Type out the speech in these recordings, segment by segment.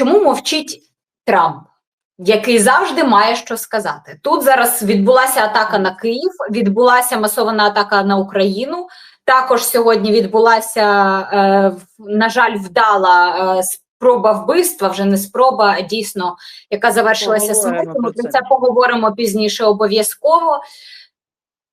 Чому мовчить Трамп, який завжди має що сказати? Тут зараз відбулася атака на Київ, відбулася масована атака на Україну. Також сьогодні відбулася, е, на жаль, вдала е, спроба вбивства, вже не спроба, а дійсно, яка завершилася смертю. Ми про це поговоримо пізніше обов'язково.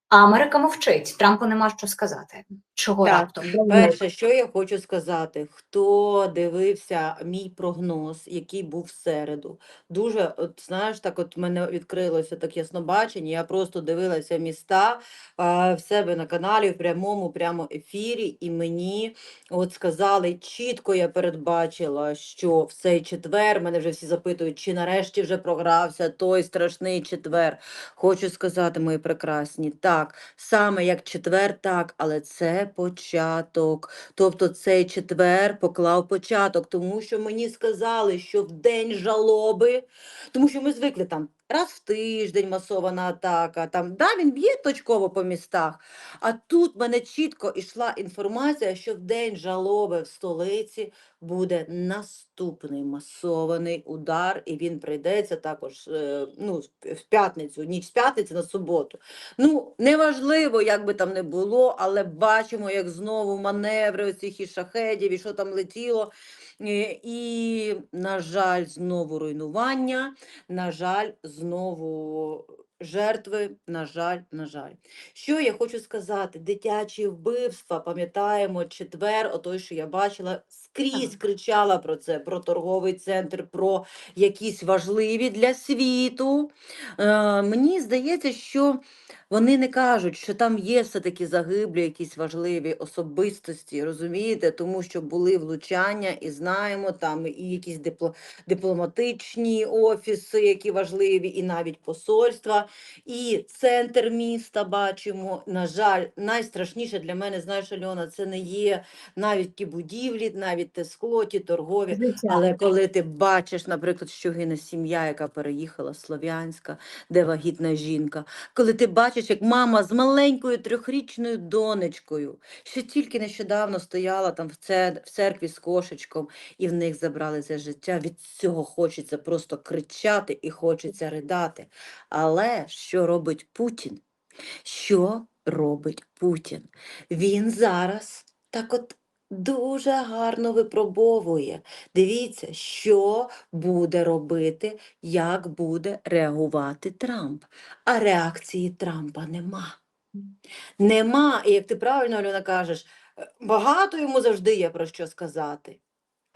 А Америка мовчить. Трампу нема що сказати. Чого Так, раптом? Перше, що я хочу сказати, хто дивився мій прогноз, який був в середу, дуже, от знаєш, так от мене відкрилося так яснобачення, я просто дивилася міста а, в себе на каналі в прямому прямо ефірі, і мені от сказали, чітко я передбачила, що в цей четвер, мене вже всі запитують, чи нарешті вже програвся той страшний четвер. Хочу сказати, мої прекрасні, так, саме як четвер, так, але це початок. Тобто цей четвер поклав початок, тому що мені сказали, що в день жалоби, тому що ми звикли там раз в тиждень масована атака, там, да, він б'є точково по містах, а тут мене чітко йшла інформація, що в день жалоби в столиці буде наступний масований удар, і він прийдеться також е, ну, в- в п'ятницю, ніч з п'ятниці на суботу. Ну, неважливо, як би там не було, але бачимо, як знову маневри оцих і шахедів, і що там летіло. Е, І, на жаль, знову руйнування, на жаль, знову жертви, на жаль, на жаль. Що я хочу сказати? Дитячі вбивства, пам'ятаємо, четвер, отой, що я бачила, скрізь кричала про це, про торговий центр, про якісь важливі для світу. Е, мені здається, що вони не кажуть, що там є все-таки загиблі, якісь важливі особистості, розумієте, тому що були влучання, і знаємо, там і якісь дипло, дипломатичні офіси, які важливі, і навіть посольства, і центр міста бачимо. На жаль, найстрашніше для мене, знаєш, Альона, це не є навіть ті будівлі, навіть те скло, ті торгові. Життя. Але коли ти бачиш, наприклад, що гине сім'я, яка переїхала з Слов'янська, де вагітна жінка, коли ти бачиш, як мама з маленькою трьохрічною донечкою, що тільки нещодавно стояла там в церкві з кошечком, і в них забрали це життя, від цього хочеться просто кричати і хочеться ридати. Але що робить Путін? Що робить Путін? Він зараз так от дуже гарно випробовує. Дивіться, що буде робити, як буде реагувати Трамп. А реакції Трампа нема. Нема, і як ти правильно, Альона, кажеш, е, багато йому завжди є про що сказати.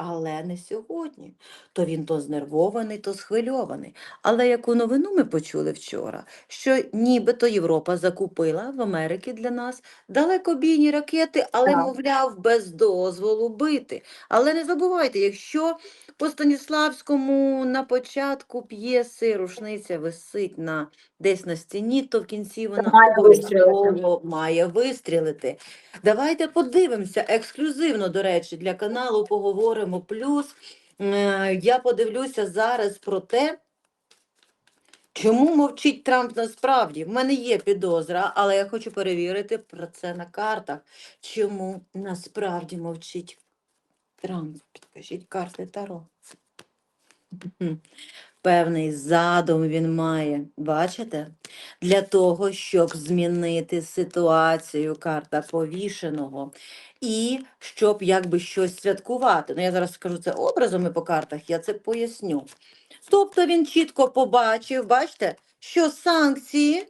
Але не сьогодні. То він то знервований, то схвильований. Але яку новину ми почули вчора, що нібито Європа закупила в Америці для нас далекобійні ракети, але, Так. мовляв, без дозволу бити. Але не забувайте, якщо по Станіславському на початку п'єси рушниця висить на десь на стіні, то в кінці вона обов'язково має вистрілити. Давайте подивимося ексклюзивно, до речі, для каналу поговоримо. Плюс е, я подивлюся зараз про те, чому мовчить Трамп насправді. В мене є підозра, але я хочу перевірити про це на картах. Чому насправді мовчить Трамп? Підкажіть карти Таро. Певний задум він має, бачите? Для того, щоб змінити ситуацію, карта повішеного, і щоб якби щось святкувати. Ну, я зараз скажу це образами по картах, я це поясню. Тобто він чітко побачив, бачите, що санкції,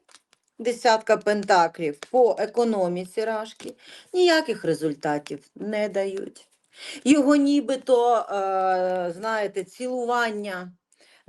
десятка пентаклів по економіці Рашки, ніяких результатів не дають. Його нібито, е, знаєте, цілування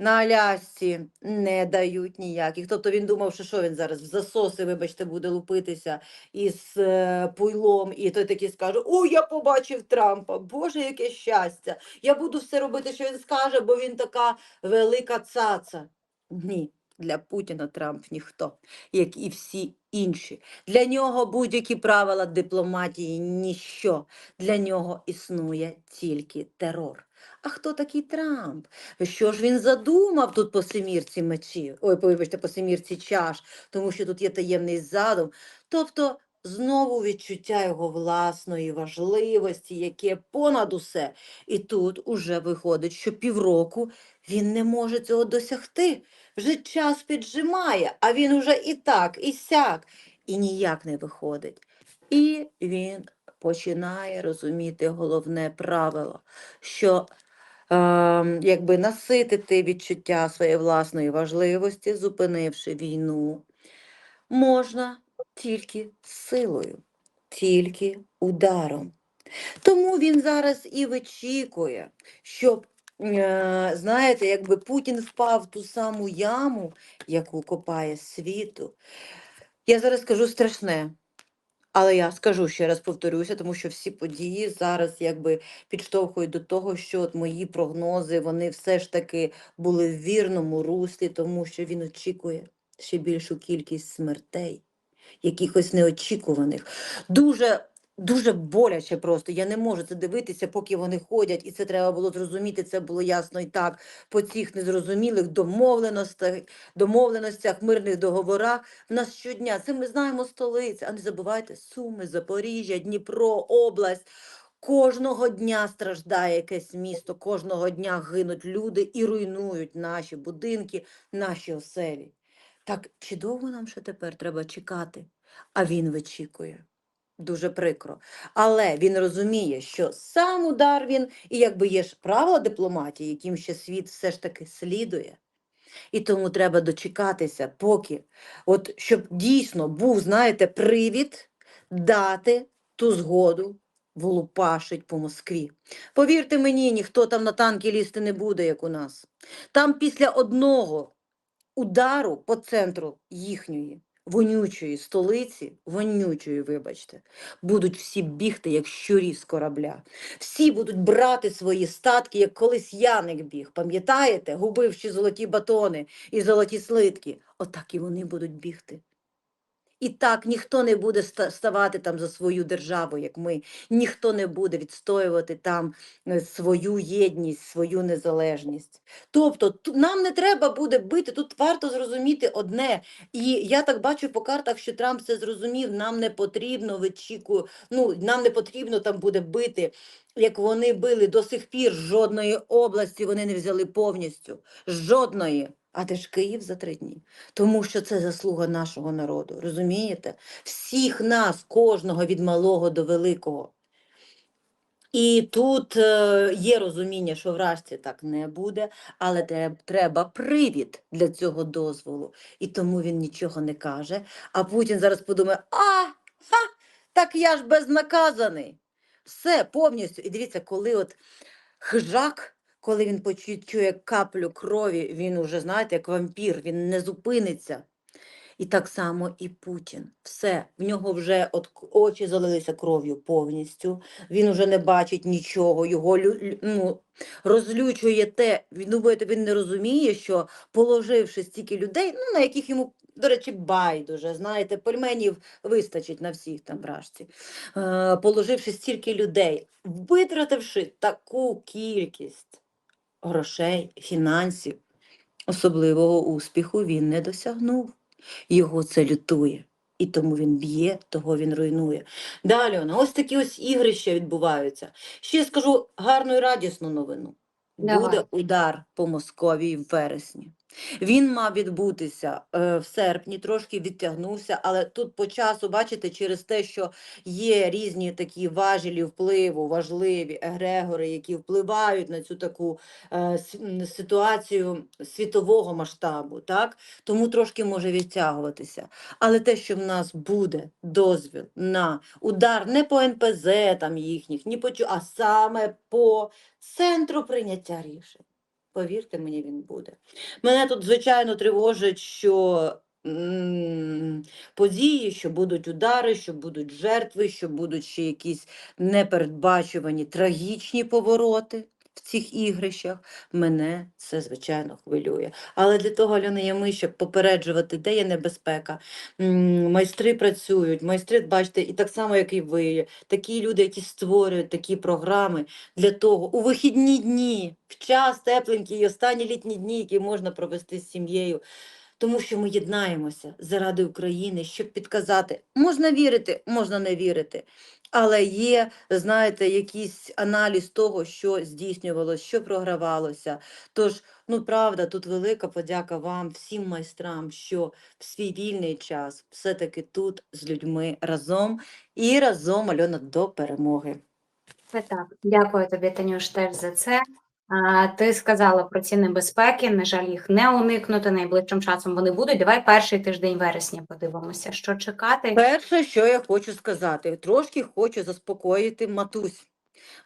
на Алясці не дають ніяких. Тобто він думав, що що він зараз в засоси, вибачте, буде лупитися із е, пуйлом, і той такий скаже: О, я побачив Трампа! Боже, яке щастя! Я буду все робити, що він скаже, бо він така велика цаца. Ні, для Путіна Трамп ніхто, як і всі інші. Для нього будь-які правила дипломатії ніщо. Для нього існує тільки терор. А хто такий Трамп? Що ж він задумав тут по семірці мечів? Ой, вибачте, по семірці чаш, тому що тут є таємний задум. Тобто знову відчуття його власної важливості, яке понад усе. І тут уже виходить, що півроку він не може цього досягти. Вже час піджимає, а він уже і так, і сяк, і ніяк не виходить. І він починає розуміти головне правило, що е, якби наситити відчуття своєї власної важливості, зупинивши війну, можна тільки силою, тільки ударом. Тому він зараз і вичікує, щоб, знаєте, якби Путін впав в ту саму яму, яку копає світу. Я зараз скажу страшне, але я скажу ще раз повторюся, тому що всі події зараз якби підштовхують до того, що от мої прогнози вони все ж таки були в вірному руслі, тому що він очікує ще більшу кількість смертей, якихось неочікуваних. Дуже. Дуже боляче просто. Я не можу це дивитися, поки вони ходять, і це треба було зрозуміти. Це було ясно і так по цих незрозумілих домовленостях, домовленостях, мирних договорах. В нас щодня це ми знаємо столиці, а не забувайте Суми, Запоріжжя, Дніпро, область. Кожного дня страждає якесь місто, кожного дня гинуть люди і руйнують наші будинки, наші оселі. Так чи довго нам ще тепер треба чекати? А він вичікує. Дуже прикро. Але він розуміє, що сам удар він, і якби є ж правила дипломатії, яким ще світ все ж таки слідує. І тому треба дочекатися, поки, от щоб дійсно був, знаєте, привід дати ту згоду влупашить по Москві. Повірте мені, ніхто там на танки лізти не буде, як у нас. Там після одного удару по центру їхньої вонючої столиці, вонючої, вибачте, будуть всі бігти, як щурі з корабля. Всі будуть брати свої статки, як колись Яник біг. Пам'ятаєте, губивши золоті батони і золоті слитки. Отак і вони будуть бігти. І так ніхто не буде ставати там за свою державу, як ми. Ніхто не буде відстоювати там е, свою єдність, свою незалежність. Тобто нам не треба буде бити. Тут варто зрозуміти одне. І я так бачу по картах, що Трамп це зрозумів. Нам не потрібно вичікую, ну нам не потрібно там буде бити, як вони били до сих пір. Жодної області вони не взяли повністю. Жодної. А де ж Київ за три дні? Тому що це заслуга нашого народу. Розумієте? Всіх нас, кожного від малого до великого. І тут е, є розуміння, що вражці так не буде, але треба привід для цього дозволу. І тому він нічого не каже. А Путін зараз подумає: а, ха, так я ж безнаказаний. Все повністю. І дивіться, коли от хижак, коли він почу- чує каплю крові, він уже, знаєте, як вампір, він не зупиниться. І так само і Путін. Все, в нього вже от очі залилися кров'ю повністю. Він уже не бачить нічого. Його ну, розлючує те. Він думаєте, він не розуміє, що положивши стільки людей, ну на яких йому, до речі, байдуже, знаєте, пельменів вистачить на всіх там вражці. Е, положивши стільки людей, витративши таку кількість грошей, фінансів, особливого успіху він не досягнув. Його це лютує. І тому він б'є, того він руйнує. Далі, вона ось такі ось ігрища відбуваються. Ще скажу гарну і радісну новину. Давай. Буде удар по Московії в вересні. Він мав відбутися е, в серпні, трошки відтягнувся, але тут по часу, бачите, через те, що є різні такі важелі впливу, важливі егрегори, які впливають на цю таку е, ситуацію світового масштабу, так? тому трошки може відтягуватися. Але те, що в нас буде дозвіл на удар не по НПЗ там їхніх, ні по а саме по центру прийняття рішень. Повірте мені, він буде. Мене тут, звичайно, тривожить, що події, що будуть удари, що будуть жертви, що будуть ще якісь непередбачувані трагічні повороти цих ігрищах. Мене це, звичайно, хвилює. Але для того, Альона, є ми, щоб попереджувати, де є небезпека. Майстри працюють, майстри, бачите, і так само, як і ви, такі люди, які створюють такі програми для того у вихідні дні, в час тепленький і останні літні дні, які можна провести з сім'єю. тому що ми єднаємося заради України, щоб підказати, можна вірити, можна не вірити. Але є, знаєте, якийсь аналіз того, що здійснювалося, що програвалося. Тож, ну правда, тут велика подяка вам, всім майстрам, що в свій вільний час все-таки тут з людьми разом і разом Альона до перемоги. Так. Дякую тобі, Танюш, теж за це. Ти сказала про ці небезпеки. На жаль, їх не уникнути. Найближчим часом вони будуть. Давай перший тиждень вересня подивимося, що чекати. Перше, що я хочу сказати, трошки хочу заспокоїти матусь.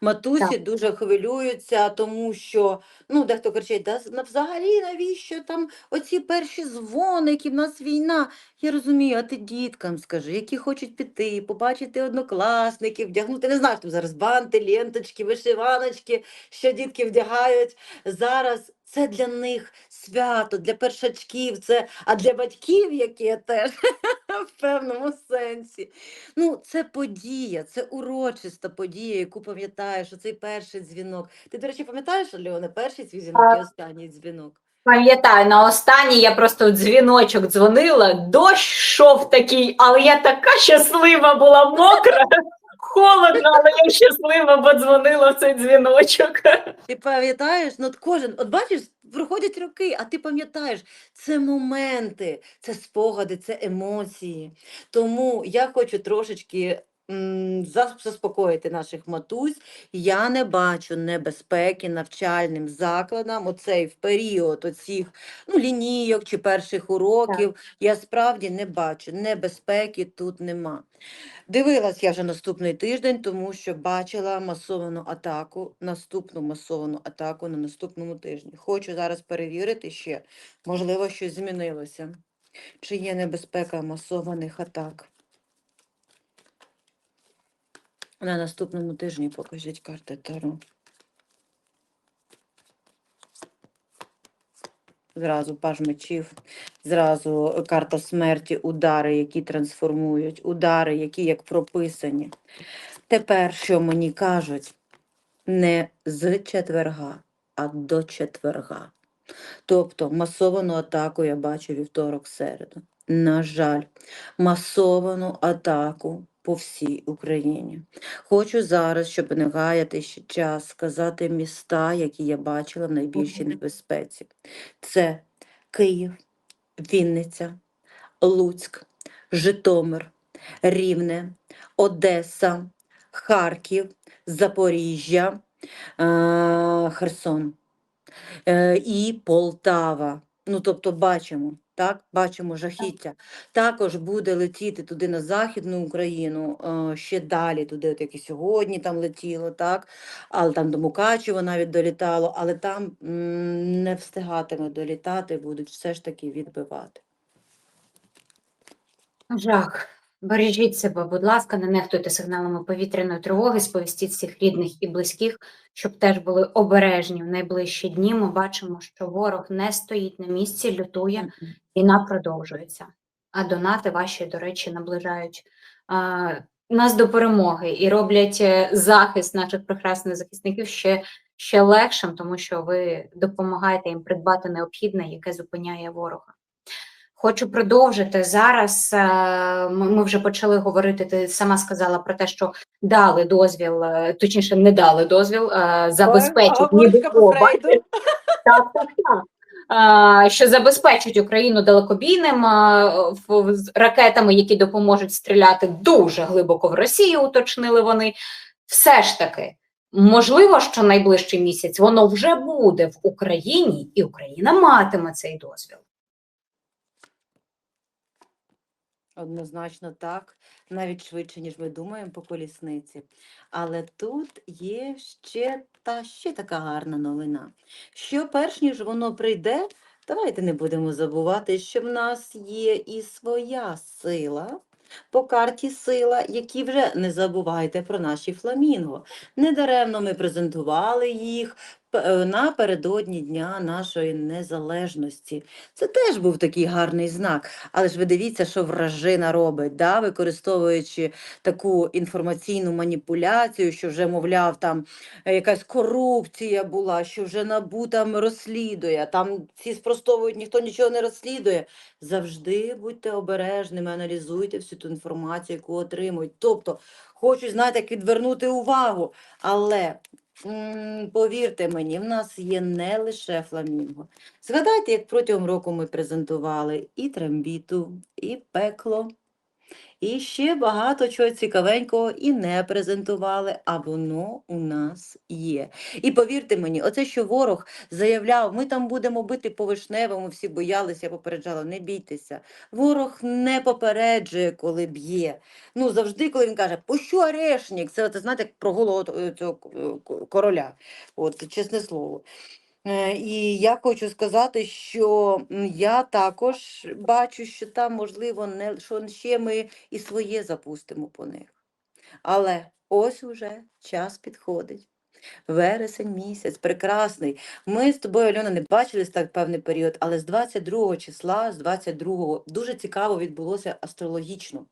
Матусі дуже хвилюються, тому що ну, дехто кричить, да, на- взагалі навіщо там оці перші дзвоники, в нас війна. Я розумію, а ти діткам скажи, які хочуть піти, побачити однокласників, вдягнути, не знаю, там зараз банти, ленточки, вишиваночки, що дітки вдягають. Зараз це для них свято, для першачків, це, а для батьків, які теж в певному сенсі. Ну, це подія, це урочиста подія, яку пам'ятаєш, оцей перший дзвінок. Ти, до речі, пам'ятаєш, Альона, перший свій дзвінок і останній дзвінок? Пам'ятаю, на останній я просто дзвіночок дзвонила, дощ йшов такий, але я така щаслива була мокра, холодно, але я щаслива, бо дзвонила в цей дзвіночок. Ти пам'ятаєш, ну кожен, от бачиш, проходять роки, а ти пам'ятаєш, це моменти, це спогади, це емоції. Тому я хочу трошечки заспокоїти наших матусь. Я не бачу небезпеки навчальним закладам, оцей в період оцих ну, лінійок чи перших уроків. Я справді не бачу, небезпеки тут нема. Дивилась я вже наступний тиждень, тому що бачила масовану атаку, наступну масовану атаку на наступному тижні. Хочу зараз перевірити ще, можливо, щось змінилося. Чи є небезпека масованих атак? На наступному тижні покажіть карти Таро. Зразу паж мечів, зразу карта смерті, удари, які трансформують, удари, які як прописані. Тепер, що мені кажуть, не з четверга, а до четверга. Тобто масовану атаку я бачу вівторок середу. На жаль, масовану атаку по всій Україні. Хочу зараз, щоб не гаяти ще час, сказати міста, які я бачила в найбільшій небезпеці. Це Київ, Вінниця, Луцьк, Житомир, Рівне, Одеса, Харків, Запоріжжя, е, Херсон е, і Полтава. Ну, тобто бачимо, так, бачимо жахіття. Також буде летіти туди на Західну Україну, е, ще далі туди, от як і сьогодні там летіло, так, але там до Мукачева навіть долітало, але там не встигатиме долітати, будуть все ж таки відбивати. Жах. Бережіть себе, будь ласка, не нехтуйте сигналами повітряної тривоги, сповістіть всіх рідних і близьких, щоб теж були обережні в найближчі дні. Ми бачимо, що ворог не стоїть на місці, лютує, війна продовжується. А донати ваші, до речі, наближають а, нас до перемоги і роблять е, захист наших прекрасних захисників ще, ще легшим, тому що ви допомагаєте їм придбати необхідне, яке зупиняє ворога. Хочу продовжити зараз. е, Ми вже почали говорити. Ти сама сказала про те, що дали дозвіл, е, точніше, не дали дозвіл, е, забезпечить ніби. Так, так, так. Що забезпечить Україну далекобійним ракетами, які допоможуть стріляти дуже глибоко в Росію, уточнили вони. Все ж таки, можливо, що найближчий місяць воно вже буде в Україні, і Україна матиме цей дозвіл. Однозначно так, навіть швидше, ніж ми думаємо по колісниці. Але тут є ще та ще така гарна новина, що перш ніж воно прийде, давайте не будемо забувати, що в нас є і своя сила. По карті сила, які вже не забувайте про наші фламінго. Недаремно ми презентували їх напередодні Дня нашої незалежності. Це теж був такий гарний знак. Але ж ви дивіться, що вражина робить, да? використовуючи таку інформаційну маніпуляцію, що вже, мовляв, там е, якась корупція була, що вже НАБУ там розслідує, там ці спростовують, ніхто нічого не розслідує. Завжди будьте обережними, аналізуйте всю ту інформацію, яку отримують. Тобто, хочуть, знаєте, як відвернути увагу, але повірте мені, в нас є не лише фламінго. Згадайте, як протягом року ми презентували і трембіту, і пекло, і ще багато чого цікавенького і не презентували, а воно у нас є. І повірте мені, оце, що ворог заявляв, ми там будемо бити по вишневому, всі боялися, я попереджала, не бійтеся. Ворог не попереджує, коли б'є. Ну, завжди, коли він каже, пущу орешник, це, знаєте, як про голову е, цього е, короля, от, чесне слово. Е, І я хочу сказати, що я також бачу, що там, можливо, не що ще ми і своє запустимо по них. Але ось уже час підходить. Вересень місяць, прекрасний. Ми з тобою, Альона, не бачились так певний період, але з 22 числа, з 22 дуже цікаво відбулося астрологічно.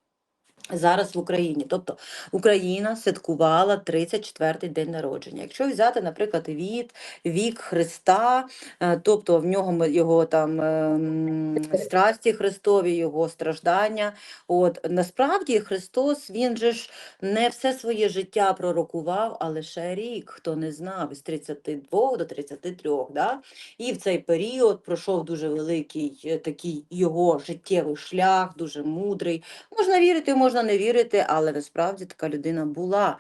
Зараз в Україні, тобто Україна святкувала 34-й день народження. Якщо взяти, наприклад, від вік Христа, е, тобто в нього його там ем, страсті Христові, його страждання. От насправді Христос він же ж не все своє життя пророкував, а лише рік, хто не знав, із 32 до 33. Да? І в цей період пройшов дуже великий е, такий його життєвий шлях, дуже мудрий. Можна вірити, можна не вірити, але насправді така людина була.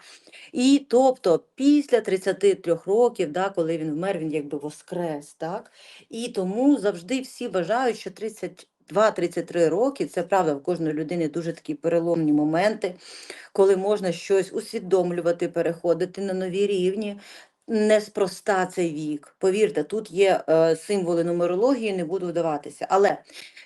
І тобто після 33 років, да, коли він вмер, він якби воскрес. Так? І тому завжди всі вважають, що 32-33 роки це правда в кожної людини дуже такі переломні моменти, коли можна щось усвідомлювати, переходити на нові рівні. Неспроста цей вік. Повірте, тут є е, символи нумерології, не буду вдаватися. Але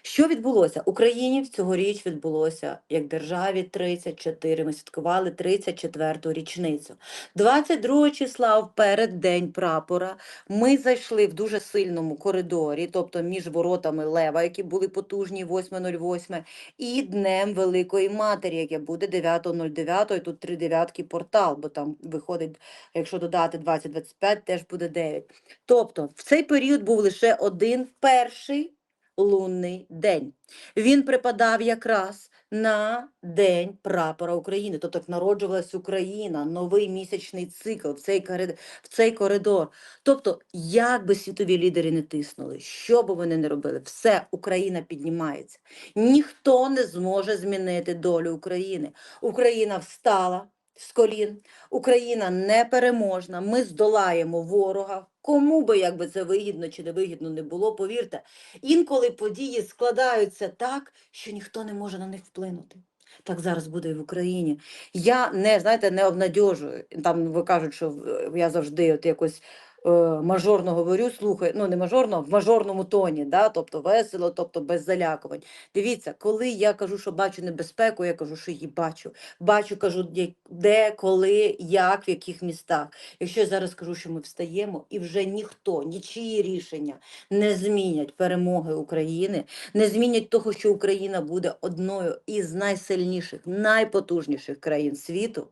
що відбулося? Україні цьогоріч відбулося як державі 34. Ми святкували 34-ту річницю. 22 числа в переддень прапора ми зайшли в дуже сильному коридорі, тобто між воротами Лева, які були потужні 8.08, і Днем Великої Матері, яке буде 9.09, і тут три дев'ятки портал, бо там виходить, якщо додати 20-25, теж буде 9. Тобто в цей період був лише один перший лунний день. Він припадав якраз на День прапора України, тобто народжувалась Україна, новий місячний цикл в цей, коридор, в цей коридор. Тобто, як би світові лідери не тиснули, що би вони не робили, все, Україна піднімається. Ніхто не зможе змінити долю України. Україна встала з колін, Україна непереможна, ми здолаємо ворога. Кому би якби це вигідно чи не вигідно не було, повірте, інколи події складаються так, що ніхто не може на них вплинути. Так зараз буде і в Україні. Я не знаєте, не обнадьожую. Там ви кажуть, що я завжди от якось мажорно говорю, слухай, ну не мажорно, в мажорному тоні, да? тобто весело, тобто без залякувань. Дивіться, коли я кажу, що бачу небезпеку, я кажу, що її бачу. Бачу, кажу, де- де, коли, як, в яких містах. Якщо я зараз кажу, що ми встаємо, і вже ніхто, нічиї рішення не змінять перемоги України, не змінять того, що Україна буде одною із найсильніших, найпотужніших країн світу,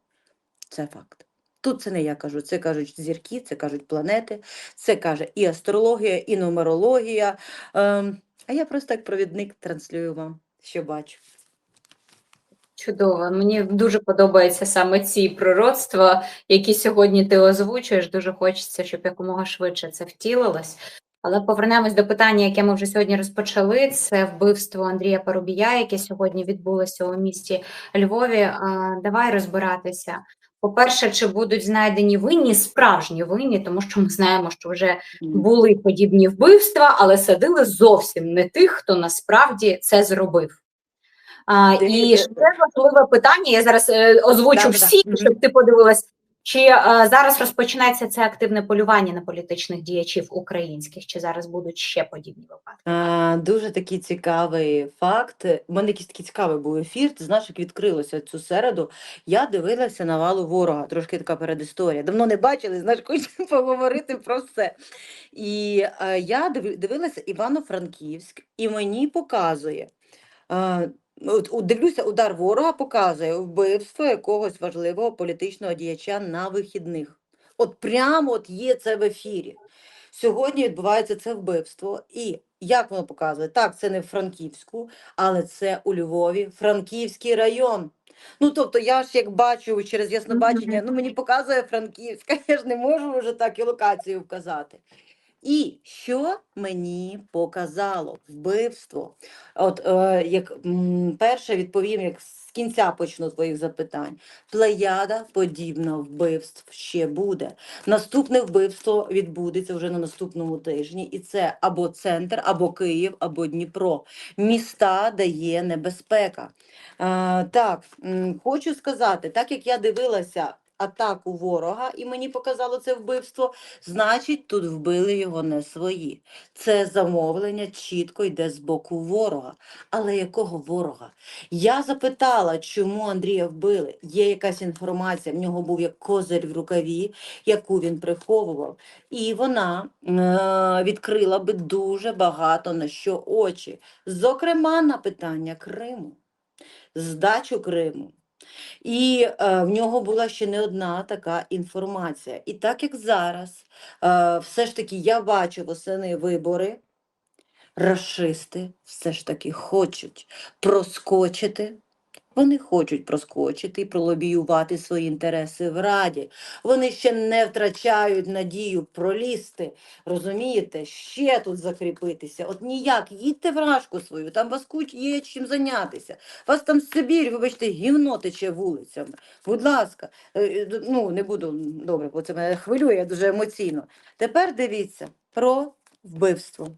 це факт. Тут це не я кажу, це кажуть зірки, це кажуть планети, це каже і астрологія, і нумерологія. Ем, а я просто як провідник транслюю вам, що бачу. Чудово. Мені дуже подобаються саме ці пророцтва, які сьогодні ти озвучуєш. Дуже хочеться, щоб якомога швидше це втілилось. Але повернемось до питання, яке ми вже сьогодні розпочали. Це вбивство Андрія Парубія, яке сьогодні відбулося у місті Львові. Давай розбиратися. По-перше, чи будуть знайдені винні, справжні винні, тому що ми знаємо, що вже були подібні вбивства, але садили зовсім не тих, хто насправді це зробив. А, і ще важливе питання. Я зараз е, озвучу всі, щоб ти подивилась. Чи е, зараз розпочинається це активне полювання на політичних діячів українських? Чи зараз будуть ще подібні випадки? А, дуже такий цікавий факт. У мене якийсь такий цікавий був ефір. Ти знаєш, як відкрилося цю середу. Я дивилася на валу ворога. Трошки така передісторія. Давно не бачили, знаєш, хочу поговорити про все. І е, я диви- дивилася Івано-Франківськ, і мені показує. Е, дивлюся, удар ворога показує вбивство якогось важливого політичного діяча на вихідних. От прямо от є це в ефірі. Сьогодні відбувається це вбивство. І як воно показує? Так, це не в Франківську, але це у Львові, Франківський район. Ну, тобто, я ж як бачу через яснобачення, ну мені показує Франківська, я ж не можу вже так і локацію вказати. І що мені показало вбивство? От е, як перше відповім, як з кінця почну твоїх запитань. Плеяда подібна вбивств ще буде. Наступне вбивство відбудеться вже на наступному тижні, і це або центр, або Київ, або Дніпро. Міста, де є небезпека. А, так, хочу сказати, так як я дивилася атаку ворога, і мені показало це вбивство, значить, тут вбили його не свої. Це замовлення чітко йде з боку ворога. Але якого ворога? Я запитала, чому Андрія вбили. Є якась інформація, в нього був як козир в рукаві, яку він приховував. І вона е, відкрила би дуже багато на що очі. Зокрема, на питання Криму, здачу Криму. І е, в нього була ще не одна така інформація. І так як зараз, е, все ж таки я бачу восени вибори, расисти все ж таки хочуть проскочити. Вони хочуть проскочити і пролобіювати свої інтереси в Раді. Вони ще не втрачають надію пролізти. Розумієте, ще тут закріпитися. От ніяк, їдьте в рашку свою, там вас куть є чим зайнятися. Вас там Сибір, вибачте, гівно тече вулицями. Будь ласка, Е, е, ну не буду добре, бо це мене хвилює дуже емоційно. Тепер дивіться про вбивство.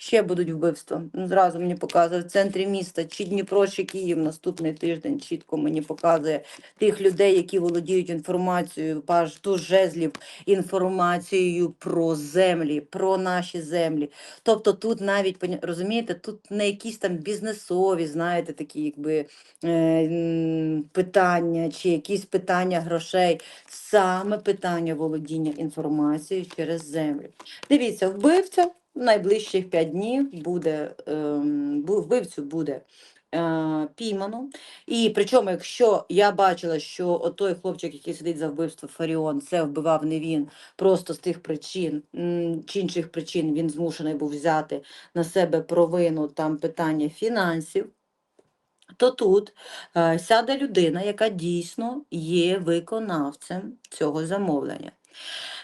Ще будуть вбивства. Зразу мені показує в центрі міста, чи Дніпро, чи Київ наступний тиждень чітко мені показує тих людей, які володіють інформацією, паж жезлів інформацією про землі, про наші землі. Тобто тут навіть розумієте, тут не якісь там бізнесові, знаєте, такі якби е, питання, чи якісь питання грошей, саме питання володіння інформацією через землю. Дивіться, вбивця найближчих 5 днів буде ем, вбивцю буде е, піймано. І причому, якщо я бачила, що той хлопчик, який сидить за вбивство Фаріон, це вбивав не він, просто з тих причин чи інших причин він змушений був взяти на себе провину там питання фінансів. То тут е, сяде людина, яка дійсно є виконавцем цього замовлення.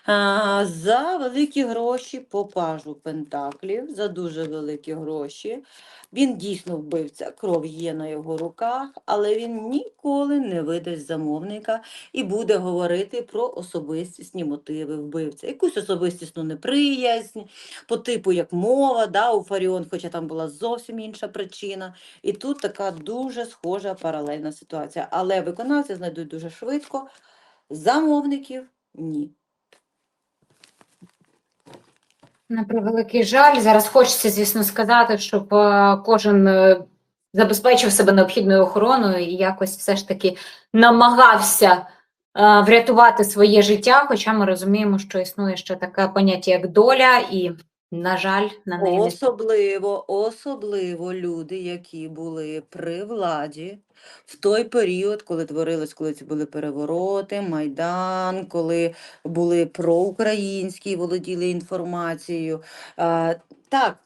За великі гроші по пажу Пентаклів, за дуже великі гроші. Він дійсно вбивця, кров є на його руках, але він ніколи не видасть замовника і буде говорити про особистісні мотиви вбивця. Якусь особистісну неприязнь, по типу як мова, да, у Фаріон, хоча там була зовсім інша причина. І тут така дуже схожа паралельна ситуація. Але виконавці знайдуть дуже швидко, замовників ні. На превеликий жаль, зараз хочеться, звісно, сказати, щоб е, кожен е, забезпечив себе необхідною охороною і якось все ж таки намагався е, врятувати своє життя. Хоча ми розуміємо, що існує ще таке поняття, як доля, і, на жаль, на неї Особливо, особливо люди, які були при владі в той період, коли творилось, коли ці були перевороти, Майдан, коли були проукраїнські, володіли інформацією. Так,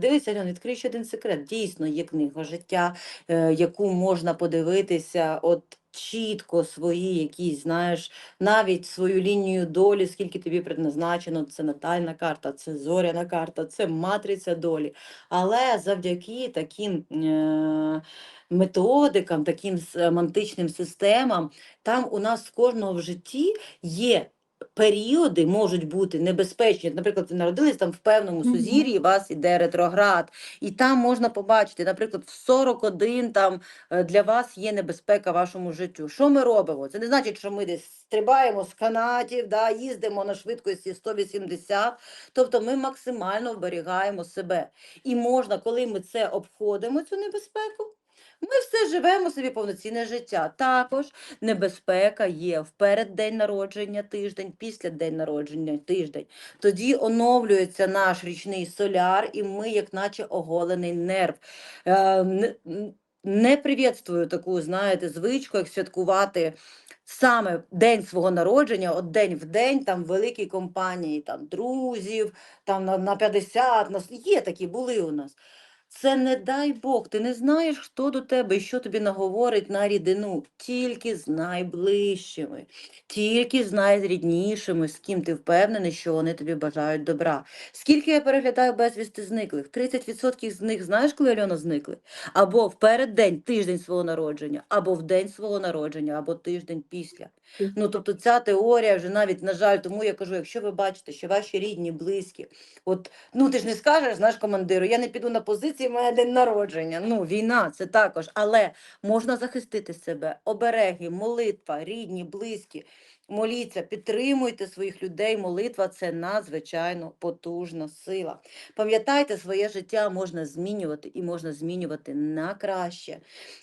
дивися, Альон, відкрию ще один секрет. Дійсно, є книга життя, е, яку можна подивитися, от чітко свої якісь, знаєш, навіть свою лінію долі, скільки тобі предназначено, це натальна карта, це зоряна карта, це матриця долі. Але завдяки таким е, методикам, таким семантичним системам, там у нас в кожного в житті є періоди можуть бути небезпечні. Наприклад, ви народились там в певному сузір'ї, у вас іде ретроград, і там можна побачити, наприклад, в 41 там е, для вас є небезпека вашому життю. Що ми робимо? Це не значить, що ми десь стрибаємо з канатів, да, їздимо на швидкості 180. Тобто ми максимально вберігаємо себе. І можна, коли ми це обходимо, цю небезпеку, ми все живемо собі повноцінне життя. Також небезпека є в переддень народження тиждень, після день народження тиждень. Тоді оновлюється наш річний соляр, і ми, як наче оголений нерв. Е, не, привітствую таку, знаєте, звичку, як святкувати саме день свого народження, от день в день, там в великій компанії, там друзів, там на, на 50, на, є такі, були у нас. Це не дай Бог, ти не знаєш, хто до тебе і що тобі наговорить на рідину. Тільки з найближчими, тільки з найріднішими, з ким ти впевнений, що вони тобі бажають добра. Скільки я переглядаю безвісти зниклих? 30% з них знаєш, коли Альона зникли? Або в переддень, тиждень свого народження, або в день свого народження, або тиждень після. Ну, тобто ця теорія вже навіть, на жаль, тому я кажу, якщо ви бачите, що ваші рідні, близькі, от, ну ти ж не скажеш, знаєш, командиру, я не піду на позиції, мене день народження. Ну, війна, це також, але можна захистити себе, обереги, молитва, рідні, близькі. Моліться, підтримуйте своїх людей. Молитва це надзвичайно потужна сила. Пам'ятайте, своє життя можна змінювати і можна змінювати на краще.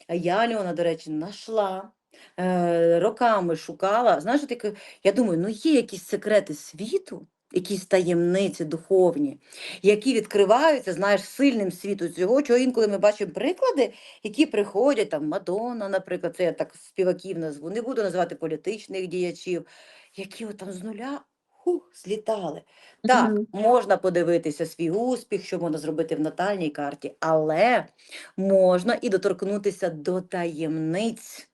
Я Альона, до речі, знайшла е, роками шукала. Знаєш, таке, я думаю, ну є якісь секрети світу, якісь таємниці духовні, які відкриваються, знаєш, сильним світу цього, чого інколи ми бачимо приклади, які приходять, там Мадонна, наприклад, це я так співаків назву, не буду називати політичних діячів, які от там з нуля. Хух, злітали. Так, Мгм. можна подивитися свій успіх, що можна зробити в натальній карті, але можна і доторкнутися до таємниць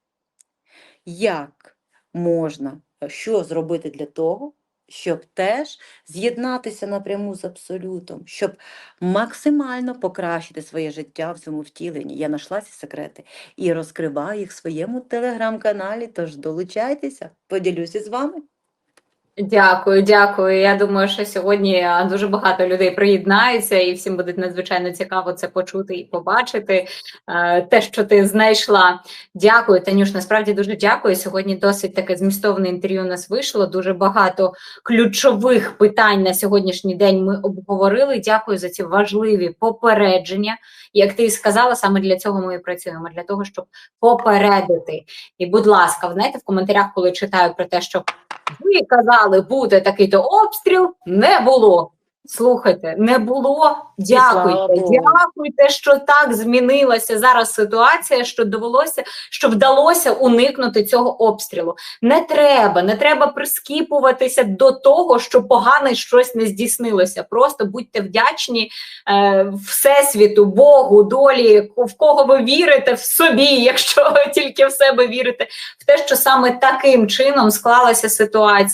як можна, е, що зробити для того, щоб теж з'єднатися напряму з абсолютом, щоб максимально покращити своє життя в цьому втіленні. Я знайшла ці секрети і розкриваю їх в своєму телеграм-каналі. Тож долучайтеся, поділюся з вами. Дякую, дякую. Я думаю, що сьогодні дуже багато людей приєднаються, і всім буде надзвичайно цікаво це почути і побачити. е, Те, що ти знайшла. Дякую, Танюш. Насправді дуже дякую. Сьогодні досить таке змістовне інтерв'ю у нас вийшло. Дуже багато ключових питань на сьогоднішній день ми обговорили. Дякую за ці важливі попередження. Як ти і сказала, саме для цього ми і працюємо, для того, щоб попередити. І, будь ласка, знаєте, в коментарях, коли читаю про те, що ви казали, буде такий-то обстріл, не було. Слухайте, не було. Дякуйте. Дякуйте, що так змінилася зараз ситуація, що довелося, що вдалося уникнути цього обстрілу. Не треба, не треба прискіпуватися до того, що погане щось не здійснилося. Просто будьте вдячні е, всесвіту, Богу, долі, в кого ви вірите в собі, якщо ви тільки в себе вірите, в те, що саме таким чином склалася ситуація.